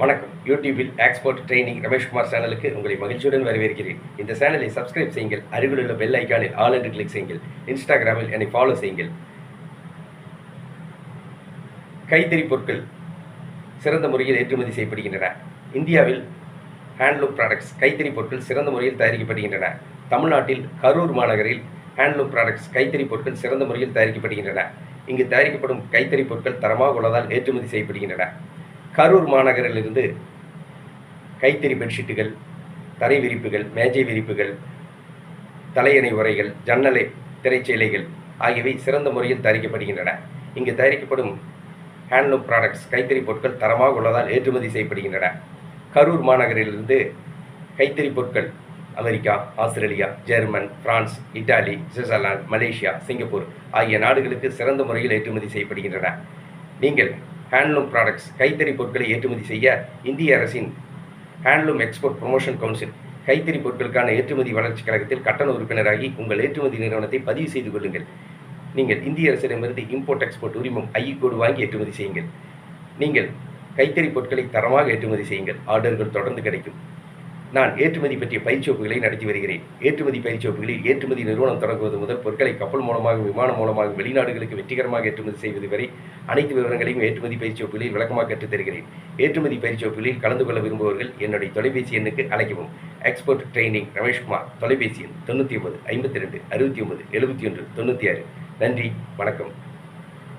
வணக்கம். யூடியூபில் export training Rameshkumar சேனலுக்கு உங்களை மகிழ்ச்சியுடன் வரவேற்கிறேன். இந்த சேனலை சப்ஸ்கிரைப் செய்யுங்கள். அருகிலுள்ள பெல் ஐக்கானில் ஆல் என்று கிளிக் செய்யுங்கள். இன்ஸ்டாகிராமில் என்னை ஃபாலோ செய்யுங்கள். கைத்தறி பொருட்கள் சிறந்த முறையில் ஏற்றுமதி செய்யப்படுகின்றன. இந்தியாவில் ஹேண்ட்லூம் ப்ராடக்ட்ஸ் கைத்தறி பொருட்கள் சிறந்த முறையில் தயாரிக்கப்படுகின்றன. தமிழ்நாட்டில் கரூர் மாநகரில் ஹேண்ட்லூம் ப்ராடக்ட்ஸ் கைத்தறி பொருட்கள் சிறந்த முறையில் தயாரிக்கப்படுகின்றன. இங்கு தயாரிக்கப்படும் கைத்தறி பொருட்கள் தரமாக உள்ளதால் ஏற்றுமதி செய்யப்படுகின்றன. கரூர் மாநகரிலிருந்து கைத்தறி பெட்ஷீட்டுகள் தரை விரிப்புகள் மேஜை விரிப்புகள் தலையணை உரைகள் ஜன்னலை திரைச்சீலைகள் ஆகியவை சிறந்த முறையில் தயாரிக்கப்படுகின்றன. இங்கு தயாரிக்கப்படும் ஹேண்ட்லூம் ப்ராடக்ட்ஸ் கைத்தறி பொருட்கள் தரமாக உள்ளதால் ஏற்றுமதி செய்யப்படுகின்றன. கரூர் மாநகரிலிருந்து கைத்தறி பொருட்கள் America Australia German France Italy Switzerland Malaysia Singapore ஆகிய நாடுகளுக்கு சிறந்த முறையில் ஏற்றுமதி செய்யப்படுகின்றன. நீங்கள் ஹேண்ட்லூம் ப்ராடக்ட்ஸ் கைத்தறி பொருட்களை ஏற்றுமதி செய்ய இந்திய அரசின் ஹேண்ட்லூம் எக்ஸ்போர்ட் ப்ரொமோஷன் கவுன்சில் கைத்தறி பொருட்களுக்கான ஏற்றுமதி வளர்ச்சி கழகத்தில் கட்டண உறுப்பினராகி உங்கள் ஏற்றுமதி நிறுவனத்தை பதிவு செய்து கொள்ளுங்கள். நீங்கள் இந்திய அரசிடமிருந்து இம்போர்ட் எக்ஸ்போர்ட் உரிமம் ஐ e கோடு வாங்கி ஏற்றுமதி செய்யுங்கள். நீங்கள் கைத்தறி பொருட்களை தரமாக ஏற்றுமதி செய்யுங்கள். ஆர்டர்கள் தொடர்ந்து கிடைக்கும். நான் ஏற்றுமதி பற்றிய பயிற்சி வகுப்புகளை நடத்தி வருகிறேன். ஏற்றுமதி பயிற்சி வகுப்புகளில் ஏற்றுமதி நிறுவனம் தொடங்குவது முதல் பொருட்களை கப்பல் மூலமாக விமானம் மூலமாக வெளிநாடுகளுக்கு வெற்றிகரமாக ஏற்றுமதி செய்வது வரை அனைத்து விவரங்களையும் ஏற்றுமதி பயிற்சி வகுப்புகளில் விளக்கமாக கற்றுத் தருகிறேன். ஏற்றுமதி பயிற்சி வகுப்புகளில் கலந்து கொள்ள விரும்புபவர்கள் என்னுடைய தொலைபேசி எண்ணுக்கு அழைக்கவும். எக்ஸ்போர்ட் ட்ரைனிங் ரமேஷ்குமார் தொலைபேசி எண் தொண்ணூற்றி ஒன்பது ஐம்பத்தி ரெண்டு அறுபத்தி ஒன்பது எழுபத்தி ஒன்று தொண்ணூற்றி ஆறு. நன்றி வணக்கம்.